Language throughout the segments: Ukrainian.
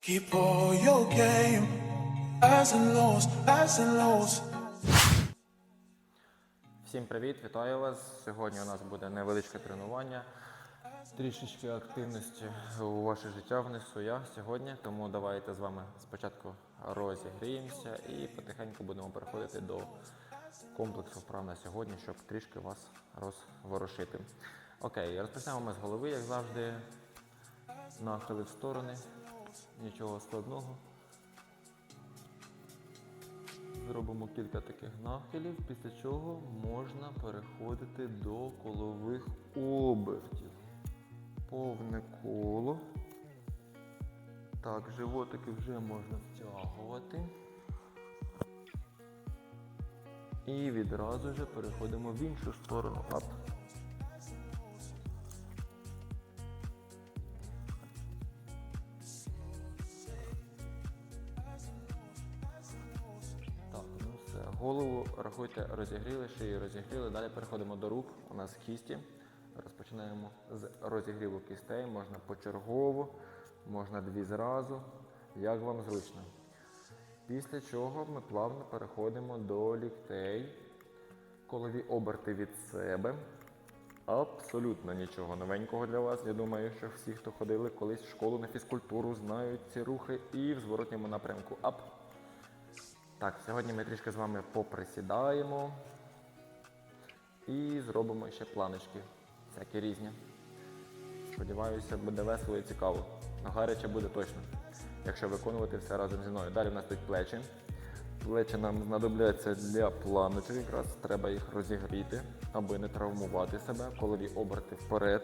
Keep all your game, highs and lows, highs and lows. Всім привіт, вітаю вас. Сьогодні у нас буде невеличке тренування. Трішечки активності у ваше життя внесу я сьогодні, тому давайте з вами спочатку розігріємося і потихеньку будемо переходити до комплексу вправ на сьогодні, щоб трішки вас розворушити. Окей, розпочнемо ми з голови, як завжди. Нахили в сторони, нічого складного. Зробимо кілька таких нахилів, після чого можна переходити до колових обертів. Повне коло. Так, животики вже можна втягувати. І відразу же переходимо в іншу сторону. Рахуйте, розігріли, шию розігріли. Далі переходимо до рук. У нас кісті. Розпочинаємо з розігріву кістей. Можна почергово, можна дві зразу, як вам зручно. Після чого ми плавно переходимо до ліктей. Колові оберти від себе. Абсолютно нічого новенького для вас. Я думаю, що всі, хто ходили колись в школу на фізкультуру, знають ці рухи і в зворотньому напрямку. Ап. Так, сьогодні ми трішки з вами поприсідаємо і зробимо ще планочки, всякі різні. Сподіваюся, буде весело і цікаво. Но гаряче буде точно, якщо виконувати все разом зі мною. Далі в нас тут плечі. Плечі нам знадобляться для планочок, якраз треба їх розігріти, аби не травмувати себе, колові оберти вперед.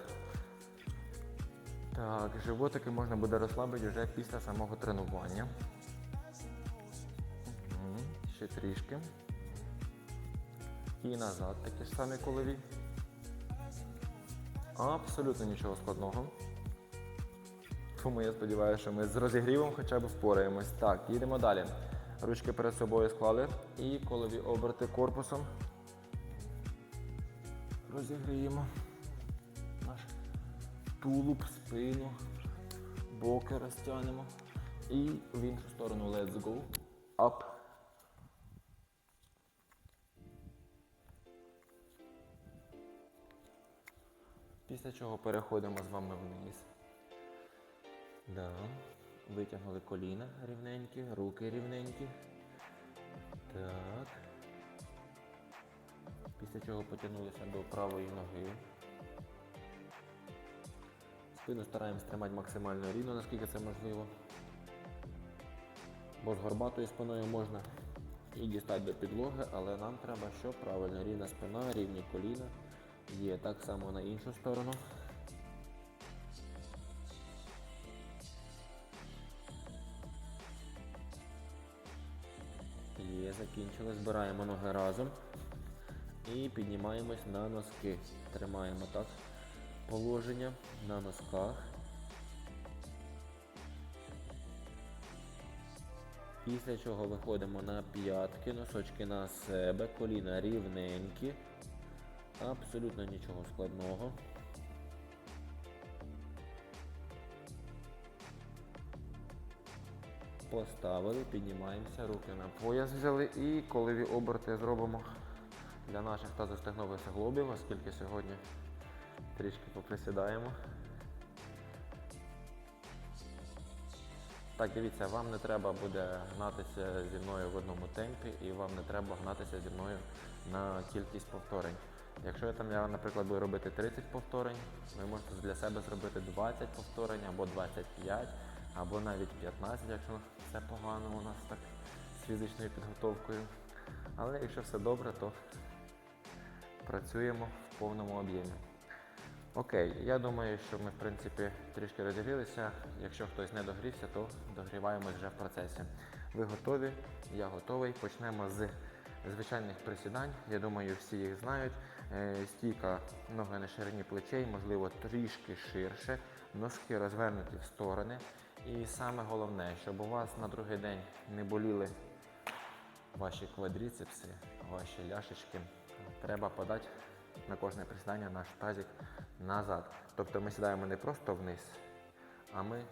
Так, животики можна буде розслабити вже після самого тренування. Мгм, Ще трішки. І назад такі ж самі колові. Абсолютно нічого складного. Тому я сподіваюся, що ми з розігрівом хоча б впораємось. Так, їдемо далі. Ручки перед собою склали і колові оберти корпусом. Розігріємо наш тулуб, спину, боки розтягнемо. І в іншу сторону let's go. Up. Після чого переходимо з вами вниз. Да. Витягнули коліна рівненькі, руки рівненькі. Так. Після чого потягнулися до правої ноги. Спину стараємось тримати максимально рівно, наскільки це можливо. Бо з горбатою спиною можна і дістати до підлоги, але нам треба, щоб правильно рівна спина, рівні коліна. Є так само на іншу сторону. Є, закінчили. Збираємо ноги разом і піднімаємось на носки. Тримаємо так положення на носках. Після чого виходимо на п'ятки, носочки на себе, коліна рівненькі. Абсолютно нічого складного. Поставили, піднімаємося, руки на пояс взяли і колові оберти зробимо для наших тазостегнових суглобів, оскільки сьогодні трішки поприсідаємо. Так, дивіться, вам не треба буде гнатися зі мною в одному темпі і вам не треба гнатися зі мною на кількість повторень. Якщо я там, я, наприклад, буду робити 30 повторень, ви можете для себе зробити 20 повторень або 25, або навіть 15, якщо все погано у нас так з фізичною підготовкою. Але якщо все добре, то працюємо в повному об'ємі. Окей, я думаю, що ми в принципі трішки розігрілися. Якщо хтось не догрівся, то догріваємось вже в процесі. Ви готові? Я готовий. Почнемо з звичайних присідань. Я думаю, всі їх знають. Е, Стійка ноги на ширині плечей, можливо, трішки ширше, носки розвернуті в сторони. І саме головне, щоб у вас на другий день не боліли ваші квадріцепси, ваші ляшечки. Треба подати на кожне присідання наш тазик назад. Тобто ми сідаємо не просто вниз, а ми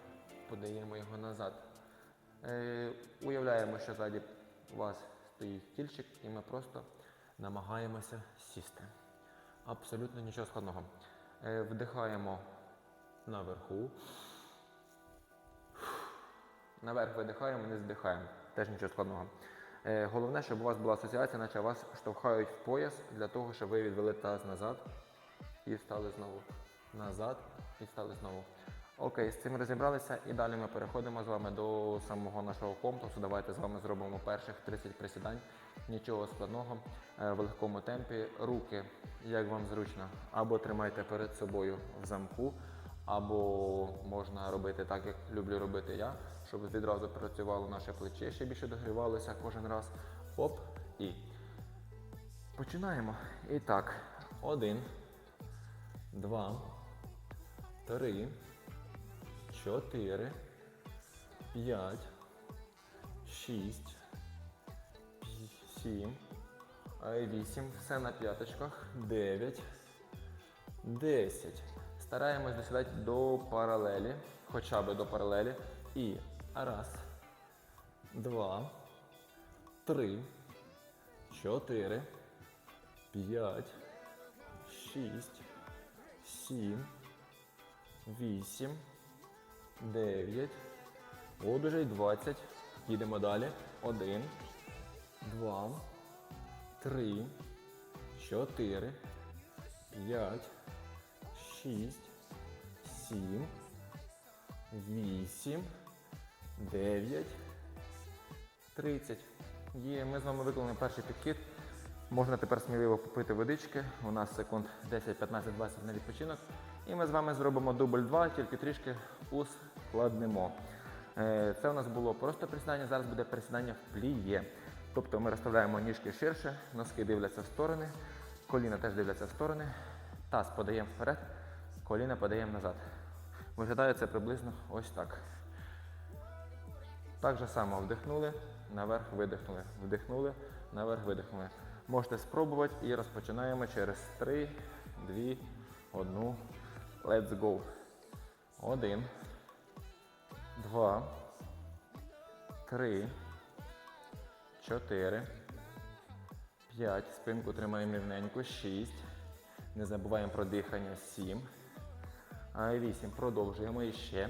подаємо його назад. Е, уявляємо, що ззаді у вас стоїть стільчик, і ми просто намагаємося сісти. Абсолютно нічого складного. Е, вдихаємо наверху. Наверх видихаємо, не здихаємо. Теж нічого складного. Е, головне, щоб у вас була асоціація, наче вас штовхають в пояс для того, щоб ви відвели таз назад і встали знову. Назад і встали знову. Окей, з цим розібралися і далі ми переходимо з вами до самого нашого комплексу. Давайте з вами зробимо перших 30 присідань. Нічого складного, е, в легкому темпі. Руки, як вам зручно, або тримайте перед собою в замку, або можна робити так, як люблю робити я, щоб відразу працювало наше плече, ще більше догрівалося кожен раз. Оп і. Починаємо. І так, один, два, три, чотири, п'ять, шість, пі- сім, а, і вісім. Все на п'яточках. Дев'ять, десять. Стараємось досідати до паралелі, хоча б до паралелі. І раз, два, три, чотири, п'ять, шість, сім, вісім, дев'ять. От уже й двадцять. Їдемо далі. Один, два, три, чотири, п'ять, шість, сім, вісім, дев'ять, тридцять. Є, ми з вами виконали перший підхід. Можна тепер сміливо попити водички. У нас секунд 10, 15, 20 на відпочинок. І ми з вами зробимо дубль 2, тільки трішки ускладнимо. Е, Це у нас було просто присідання, зараз буде присідання в пліє. Тобто ми розставляємо ніжки ширше, носки дивляться в сторони, коліна теж дивляться в сторони, таз подаємо вперед, коліна подаємо назад. Виглядає це приблизно ось так. Так же само вдихнули, наверх видихнули, вдихнули, наверх видихнули. Можете спробувати і розпочинаємо через 3, 2, 1. Let's go. Один, два, три, чотири, п'ять. Спинку тримаємо рівненько. Шість. Не забуваємо про дихання. Сім. Вісім. Продовжуємо іще.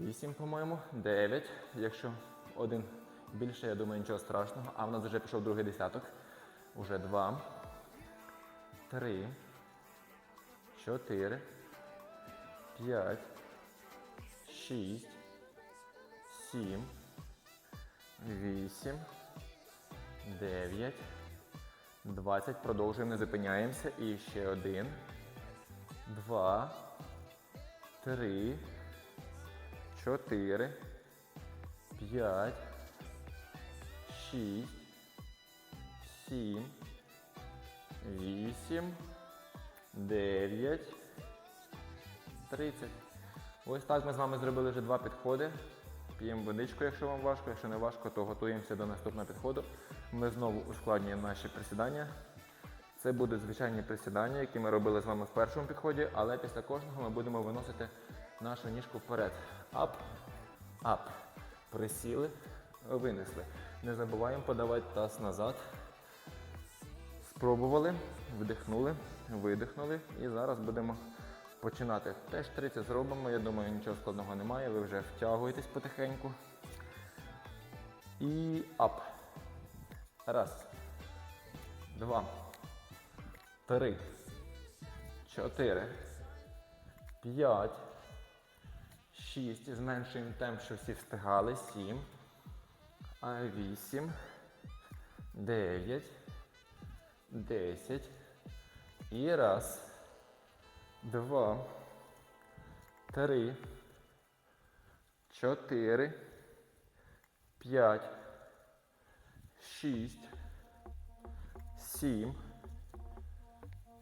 Вісім, по-моєму. Дев'ять. Якщо один більше, я думаю, нічого страшного. А в нас вже пішов другий десяток. Уже два. Три. Чотири. П'ять. Шість. Сім. Вісім. Дев'ять. Двадцять. Продовжуємо, не зупиняємося. І ще один. Два. Три. Чотири. П'ять. Шість. Сім. Вісім. Дев'ять. 30. Ось так ми з вами зробили вже два підходи. П'ємо водичку, якщо вам важко, якщо не важко, то готуємося до наступного підходу. Ми знову ускладнюємо наші присідання. Це будуть звичайні присідання, які ми робили з вами в першому підході, але після кожного ми будемо виносити нашу ніжку вперед. Ап, ап. Присіли, винесли. Не забуваємо подавати таз назад. Спробували, вдихнули, видихнули і зараз будемо починати. Теж 30 зробимо, я думаю, нічого складного немає, ви вже втягуєтесь потихеньку. І ап. Раз. Два. Три. Чотири. П'ять. Шість. Зменшуємо темп, що всі встигали. Сім. Вісім. Дев'ять. Десять. І раз. Два. Три. Чотири. П'ять. Шість. Сім.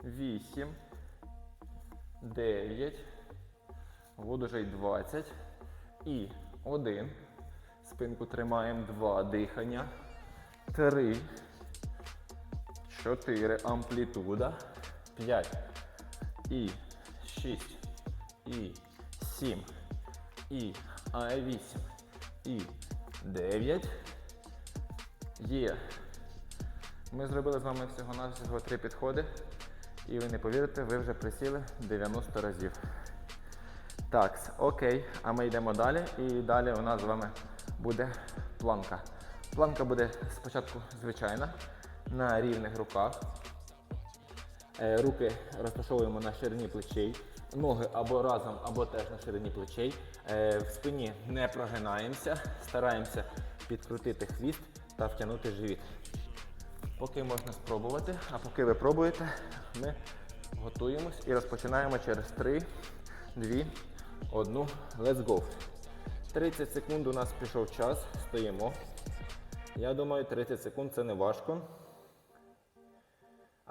Вісім. Дев'ять. Вот уже й 20. І один. Спинку тримаємо. Два дихання. Три. Чотири. Амплітуда. П'ять. І шість. І сім. І 8 і 9. Є. Ми зробили з вами всього-навсього три підходи. І ви не повірите, ви вже присіли 90 разів. Так, окей, а ми йдемо далі. І далі у нас з вами буде планка. Планка буде спочатку звичайна, на рівних руках. Е, Руки розташовуємо на ширині плечей, ноги або разом, або теж на ширині плечей. Е, В спині не прогинаємося, стараємося підкрутити хвіст та втягнути живіт. Поки можна спробувати, а поки ви пробуєте, ми готуємось і розпочинаємо через 3, 2, 1. Let's go. 30 секунд у нас пішов час, стоїмо. Я думаю, 30 секунд це не важко.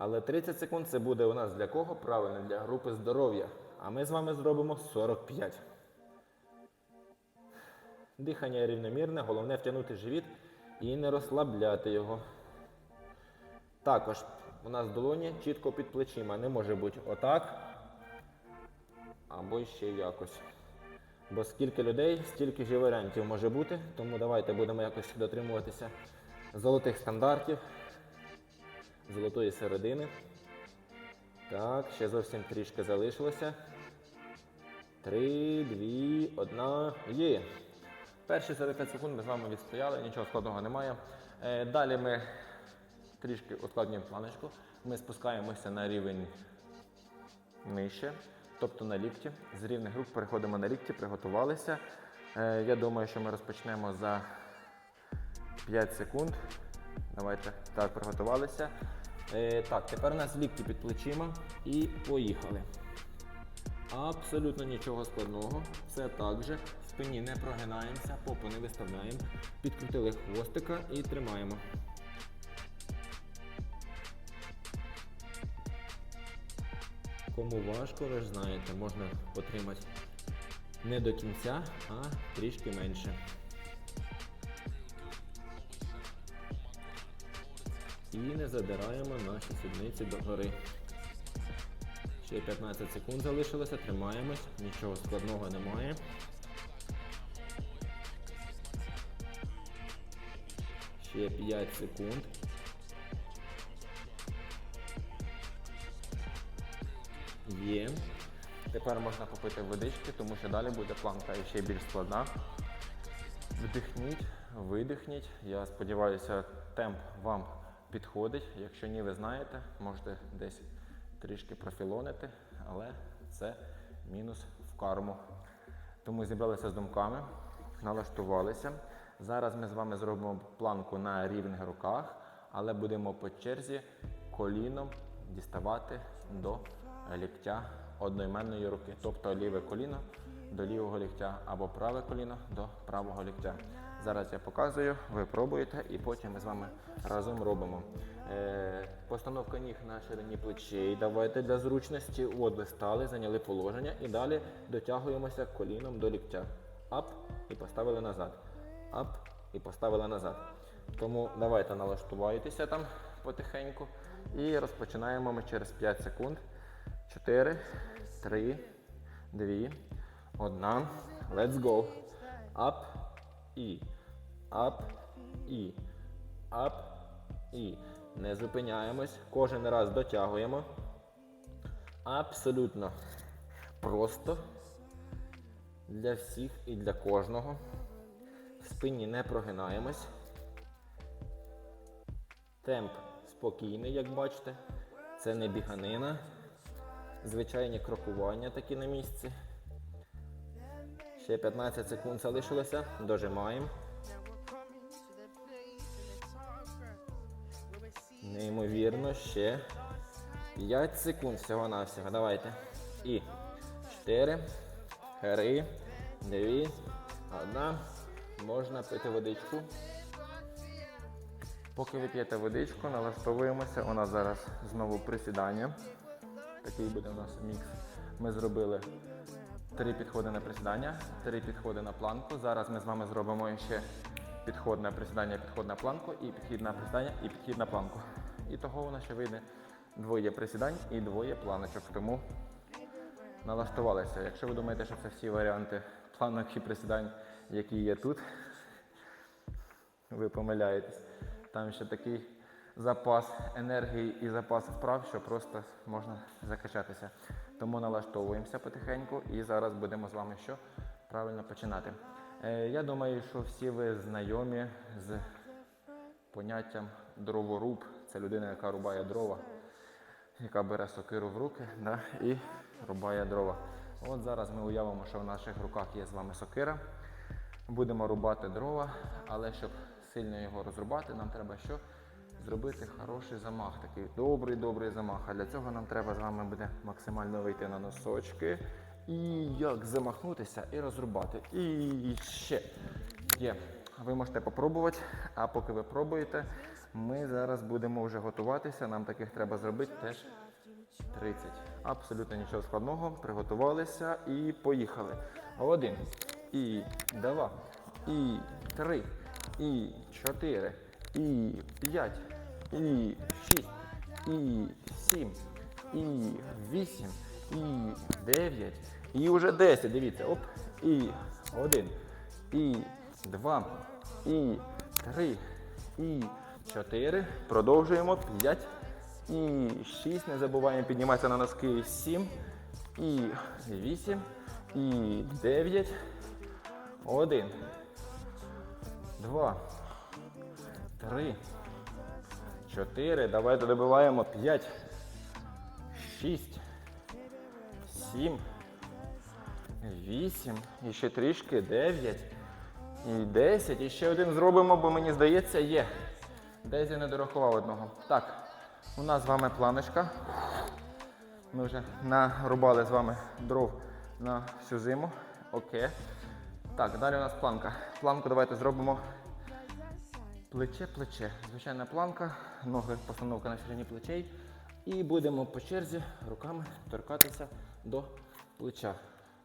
Але 30 секунд це буде у нас для кого? Правильно, для групи здоров'я. А ми з вами зробимо 45. Дихання рівномірне, головне втягнути живіт і не розслабляти його. Також у нас долоні чітко під плечима. Не може бути отак. Або ще якось. Бо скільки людей, стільки ж варіантів може бути. Тому давайте будемо якось дотримуватися золотих стандартів, золотої середини. Так, ще зовсім трішки залишилося. Три, дві, одна. Є. Перші 45 секунд ми з вами відстояли, нічого складного немає. Е, далі ми трішки ускладнюємо планочку. Ми спускаємося на рівень нижче, тобто на лікті. З рівних груп переходимо на лікті, приготувалися. Е, я думаю, що ми розпочнемо за 5 секунд. Давайте так, приготувалися. Е, так, тепер у нас лікті під плечима і поїхали. Абсолютно нічого складного. Все так же. В спині не прогинаємося, попу не виставляємо. Підкрутили хвостика і тримаємо. Кому важко, ви ж знаєте, можна потримати не до кінця, а трішки менше. І не задираємо наші сідниці догори. Ще 15 секунд залишилося, тримаємось, нічого складного немає. Ще 5 секунд. Є. Тепер можна попити водички, тому що далі буде планка ще більш складна. Вдихніть, видихніть. Я сподіваюся, темп вам підходить. Якщо ні, ви знаєте, можете десь трішки профілонити, але це мінус в карму. Тому зібралися з думками, налаштувалися. Зараз ми з вами зробимо планку на рівних руках, але будемо по черзі коліном діставати до ліктя одноіменної руки, тобто ліве коліно до лівого ліктя або праве коліно до правого ліктя. Зараз я показую, ви пробуєте і потім ми з вами разом робимо. Е, постановка ніг на ширині плечей. Давайте для зручності. От ви стали, зайняли положення і далі дотягуємося коліном до ліктя. Ап і поставили назад. Ап і поставили назад. Тому давайте налаштувайтеся там потихеньку. І розпочинаємо ми через 5 секунд. 4, 3, 2, 1. Let's go. Up і. Up і. Up і. Не зупиняємось. Кожен раз дотягуємо. Абсолютно просто для всіх і для кожного. В спині не прогинаємось. Темп спокійний, як бачите. Це не біганина. Звичайні крокування такі на місці. Ще 15 секунд залишилося. Дожимаємо. Неймовірно, ще 5 секунд всього-навсього. Давайте. І 4, 3, 2, 1. Можна пити водичку. Поки ви п'єте водичку, налаштовуємося. У нас зараз знову присідання. Такий буде у нас мікс. Ми зробили три підходи на присідання, три підходи на планку. Зараз ми з вами зробимо ще підход на присідання, підход на планку, і підхід на присідання, і підхід на планку. І того у нас ще вийде двоє присідань і двоє планочок. Тому налаштувалися. Якщо ви думаєте, що це всі варіанти планок і присідань які є тут. Ви помиляєтесь. Там ще такий запас енергії і запас вправ, що просто можна закачатися. Тому налаштовуємося потихеньку і зараз будемо з вами що правильно починати. Е, я думаю, що всі ви знайомі з поняттям дроворуб. Це людина, яка рубає дрова, яка бере сокиру в руки да, і рубає дрова. От зараз ми уявимо, що в наших руках є з вами сокира. Будемо рубати дрова, але щоб сильно його розрубати, нам треба що? Зробити хороший замах, такий добрий, добрий замах. А для цього нам треба з вами буде максимально вийти на носочки. І як замахнутися і розрубати. І ще є. Ви можете попробувати, а поки ви пробуєте, ми зараз будемо вже готуватися. Нам таких треба зробити теж 30. Абсолютно нічого складного. Приготувалися і поїхали. Один, і два, і три, і чотири, і п'ять, і шість, і сім, і вісім, і дев'ять, і вже десять. Дивіться, оп, і один, і два, і три, і чотири. Продовжуємо. П'ять. І 6, не забуваємо підніматися на носки. 7, і 8, і 9, 1, 2, 3, 4, давайте добиваємо. 5, 6, 7, 8, і ще трішки. 9, і 10, і ще один зробимо, бо мені здається, є. Десь я не дорахував одного. Так. У нас з вами планочка. Ми вже нарубали з вами дров на всю зиму. Окей. Так, далі у нас планка. Планку давайте зробимо плече-плече. Звичайна планка, ноги, постановка на ширині плечей. І будемо по черзі руками торкатися до плеча.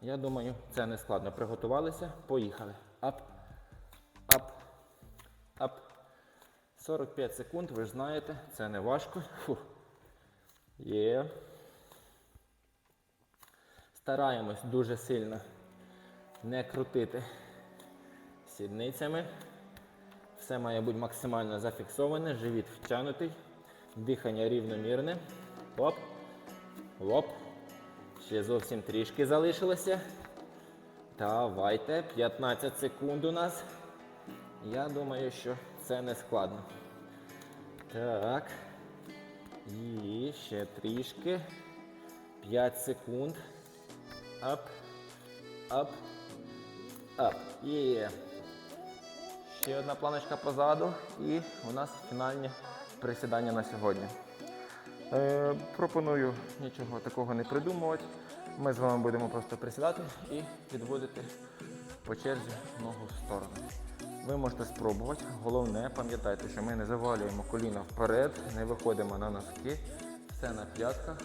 Я думаю, це не складно. Приготувалися, поїхали. Ап, ап. 45 секунд, ви ж знаєте, це не важко. Фух. Є. Стараємось дуже сильно не крутити сідницями. Все має бути максимально зафіксоване, живіт втягнутий, дихання рівномірне. Оп. Оп. Ще зовсім трішки залишилося. Давайте, 15 секунд у нас. Я думаю, що це не складно. Так. І ще трішки. 5 секунд. Ап. Ап. Ап. Є. Ще одна планочка позаду. І у нас фінальні присідання на сьогодні. Е, пропоную нічого такого не придумувати. Ми з вами будемо просто присідати і підводити по черзі ногу в сторону. Ви можете спробувати. Головне, пам'ятайте, що ми не завалюємо коліна вперед, не виходимо на носки, все на п'ятках,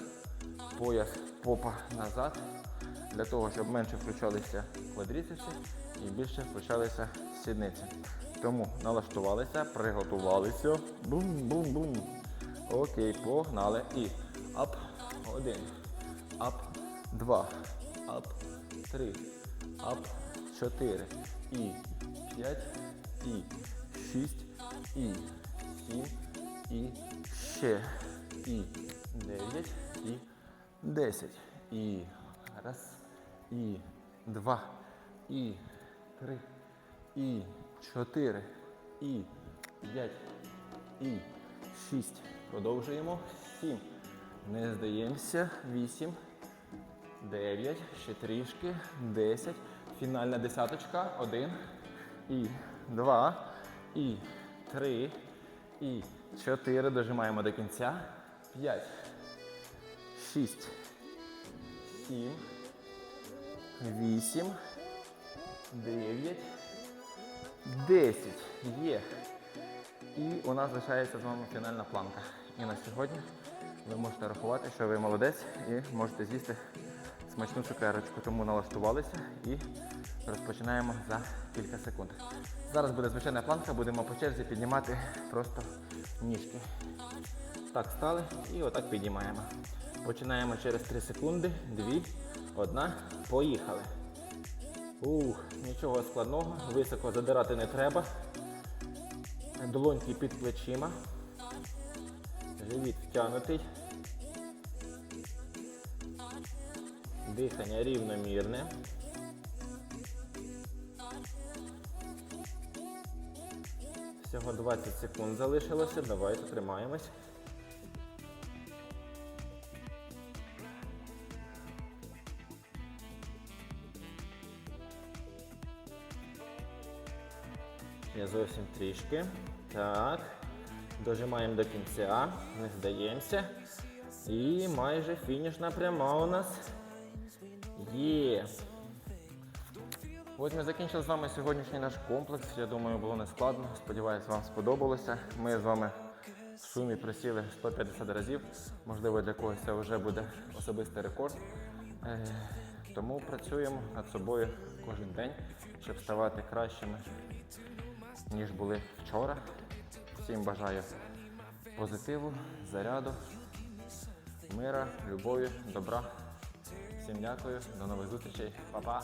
пояс попа назад, для того, щоб менше включалися квадріцепси і більше включалися сідниці. Тому налаштувалися, приготувалися. Бум-бум-бум. Окей, погнали. І ап, один, ап, два, ап, три, ап, чотири, і п'ять, і шість, і сім, і ще, і дев'ять, і десять. І раз, і два, і три, і чотири, і п'ять, і шість. Продовжуємо. Сім. Не здаємося. Вісім. Дев'ять. Ще трішки. Десять. Фінальна десяточка. Один. І два. І три. І чотири. Дожимаємо до кінця. П'ять. Шість. Сім. Вісім. Дев'ять. Десять. Є. І у нас залишається з вами фінальна планка. І на сьогодні ви можете рахувати, що ви молодець і можете з'їсти смачну цукерочку. Тому налаштувалися і розпочинаємо за кілька секунд. Зараз буде звичайна планка, будемо по черзі піднімати просто ніжки. Так, стали і отак піднімаємо. Починаємо через 3 секунди. 2, 1, поїхали. Ух, нічого складного, високо задирати не треба. Долоньки під плечима. Живіт втягнутий. Дихання рівномірне. Всього 20 секунд залишилося. Давайте тримаємось. Ще зовсім трішки. Так. Дожимаємо до кінця, не здаємося. І майже фінішна пряма у нас є. Ось ми закінчили з вами сьогоднішній наш комплекс. Я думаю, було не складно. Сподіваюсь, вам сподобалося. Ми з вами в сумі присіли 150 разів. Можливо, для когось це вже буде особистий рекорд. Е, Тому працюємо над собою кожен день, щоб ставати кращими, ніж були вчора. Всім бажаю позитиву, заряду, мира, любові, добра. Всім дякую, до нових зустрічей, Па-па!